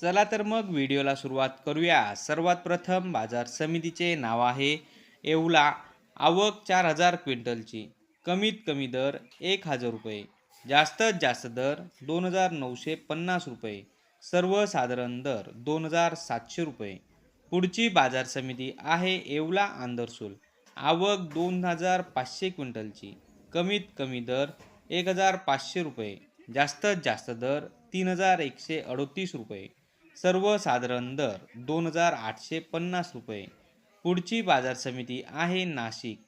चला तर मग व्हिडिओला सुरुवात करूया. सर्वात प्रथम बाजार समितीचे नाव आहे येवला. आवक चार हजार क्विंटलची. कमीत कमी दर एक हजार रुपये. जास्तीत जास्त दर दोन हजार नऊशे पन्नास रुपये. सर्वसाधारण दर दोन हजार सातशे रुपये. पुढची बाजार समिती आहे येवला आंदरसूल. आवक दोन हजार पाचशे क्विंटलची. कमीत कमी दर एक हजार पाचशे रुपये. जास्तीत जास्त दर तीन हजार एकशे अडतीस रुपये. सर्वसाधारण दर दोन हजार आठशे पन्नास रुपये. पुढची बाजार समिती आहे नाशिक.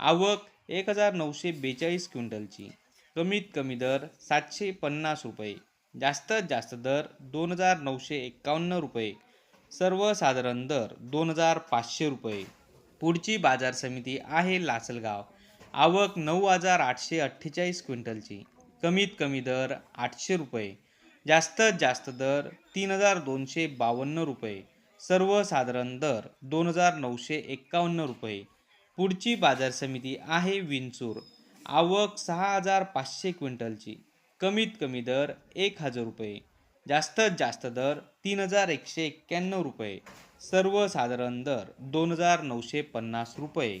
आवक एक हजार नऊशे बेचाळीस क्विंटलची. कमीत कमी दर सातशे पन्नास रुपये. जास्तीत जास्त दर दोन हजार नऊशे एक्कावन्न रुपये. सर्वसाधारण दर दोन हजार पाचशे रुपये. पुढची बाजार समिती आहे लासलगाव. आवक नऊ हजार आठशे अठ्ठेचाळीस क्विंटलची. कमीत कमी दर आठशे रुपये. जास्तीत जास्त दर तीन हजार दोनशे बावन्न रुपये. सर्वसाधारण दर दोन हजार नऊशे एक्कावन्न रुपये. पुढची बाजार समिती आहे विंचूर. आवक सहा हजार पाचशे क्विंटलची. कमीत कमी दर एक हजार रुपये. जास्तीत जास्त दर तीन हजार एकशे एक्क्याण्णव रुपये. सर्वसाधारण दर दोन हजार नऊशे पन्नास रुपये.